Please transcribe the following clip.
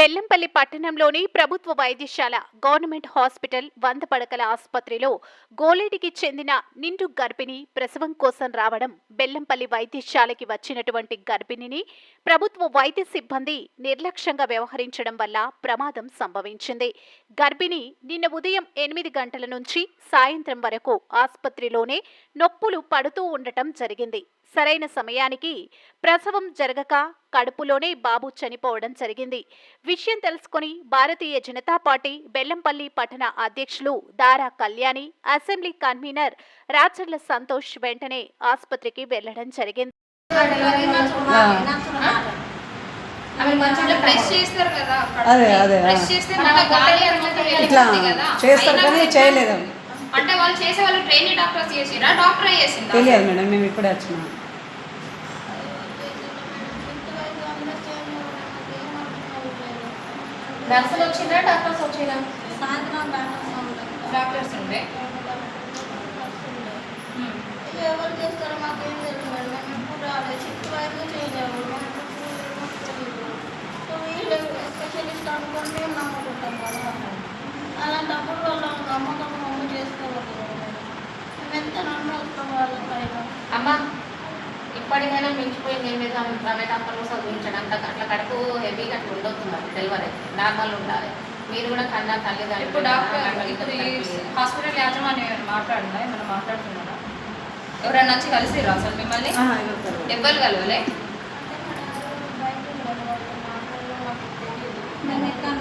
బెల్లంపల్లి పట్టణంలోని ప్రభుత్వ వైద్యశాల గవర్నమెంట్ హాస్పిటల్ వంద పడకల ఆసుపత్రిలో గోలేటికి చెందిన నిండు గర్భిణి ప్రసవం కోసం రావడం బెల్లంపల్లి వైద్యశాలకి వచ్చినటువంటి గర్భిణిని ప్రభుత్వ వైద్య సిబ్బంది నిర్లక్ష్యంగా వ్యవహరించడం వల్ల ప్రమాదం సంభవించింది. గర్భిణి నిన్న ఉదయం ఎనిమిది గంటల నుంచి సాయంత్రం వరకు ఆసుపత్రిలోనే నొప్పులు పడుతూ ఉండటం జరిగింది. సరైన సమయానికి ప్రసవం జరగక కడుపులోనే బాబు చనిపోవడం జరిగింది. విషయం తెలుసుకుని భారతీయ జనతా పార్టీ బెల్లంపల్లి పట్టణ అధ్యక్షులు దారా కళ్యాణి అసెంబ్లీ కన్వీనర్ రాచర్ల సంతోష్ వెంటనే ఆసుపత్రికి వెళ్ళడం జరిగింది. అదే, అదే, ఇట్లా చేస్తారు కానీ చేయలేదు. అంటే వాళ్ళు చేసే వాళ్ళు ట్రైనీ డాక్టర్స్ చేసిరా? డాక్టర్ చేసిందా? తెలియదు మేడం మేము ఇప్పుడే వచ్చినాం. నర్సులు వచ్చిందా? డాక్టర్స్ వచ్చినా సాయంత్రం డాక్టర్స్ ఉండే. ఎవరు చేస్తారో మాకేం తెలియదు మేడం. మేము ఎప్పుడు రాలేదు. చిట్టు వైపు తెలియదు. సో వీళ్ళు స్పెషలిస్ట్ అనుకుని మేము నమ్ముకుంటాం కదా. అలాంటప్పుడు వాళ్ళ నమ్మకం నమ్ము చేసుకోవాలి. మేము ఎంత నమ్మకం వాళ్ళ పైన అమ్మా ఇప్పటికైనా మించిపోయింది ఏం లేదు. ఆమె ప్రైవేట్ హాస్పిటల్ చదివించడం. అంత అట్లా కడుపు డెలివరీ నార్మల్ ఉండాలి. మీరు కూడా కన్నా తల్లిదండ్రులు ఇప్పుడు డాక్టర్ ఇప్పుడు తల్లి- హాస్పిటల్ యాజమాన్యం మాట్లాడిందా? ఏమైనా మాట్లాడుతున్నారా? ఎవరైనా వచ్చి కలిసిరా అసలు మిమ్మల్ని. ఎవ్వరు కలవలే? తెలియదు. ఎక్కడ